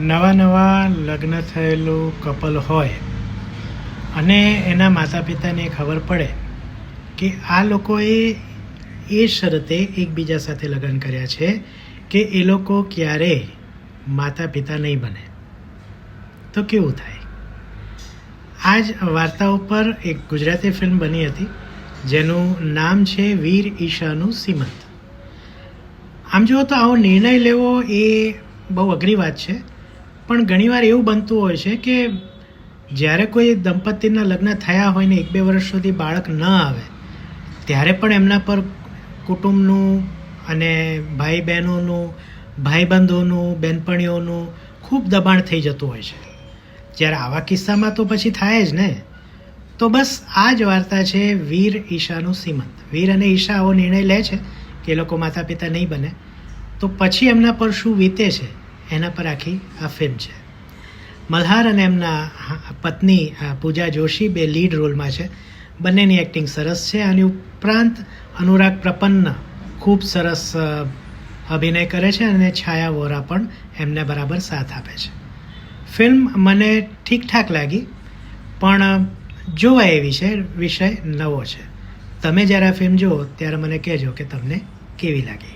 નવા નવા લગ્ન થયેલું કપલ હોય અને એના માતા પિતાને ખબર પડે કે આ લોકોએ એ શરતે એકબીજા સાથે લગ્ન કર્યા છે કે એ લોકો ક્યારેય માતા પિતા નહીં બને. તો કેવું થાય? આ જ વાર્તા ઉપર એક ગુજરાતી ફિલ્મ બની હતી, જેનું નામ છે વીર ઈશાનું સીમંત. આમ જુઓ તો આવો નિર્ણય લેવો એ બહુ અઘરી વાત છે પણ ઘણીવાર એવું બનતું હોય છે કે જ્યારે કોઈ દંપતીના લગ્ન થયા હોય ને એક બે વર્ષ સુધી બાળક ન આવે, ત્યારે પણ એમના પર કુટુંબનું અને ભાઈ બહેનોનું ભાઈબંધોનું, બેનપણીઓનું ખૂબ દબાણ થઈ જતું હોય છે. જ્યારે આવા કિસ્સામાં તો પછી થાય જ ને? તો બસ આ જ વાર્તા છે વીર ઈશાનું સીમંત. વીર અને ઈશા આવો નિર્ણય લે છે કે એ લોકો માતા પિતા નહીં બને. તો પછી એમના પર શું વીતે છે? એના પર આખી આ ફિલ્મ છે. મલ્હાર અને એમના પત્ની પૂજા જોશી બે લીડ રોલમાં છે. બંનેની એક્ટિંગ સરસ છે અને ઉપરાંત અનુરાગ પ્રપન્ન ખૂબ સરસ અભિનય કરે છે અને છાયા વોરા પણ એમને બરાબર સાથ આપે છે. ફિલ્મ મને ઠીકઠાક લાગી, પણ જોવા એવી છે, વિષય નવો છે. તમે જ્યારે આ ફિલ્મ જુઓ ત્યારે મને કહેજો કે તમને કેવી લાગી.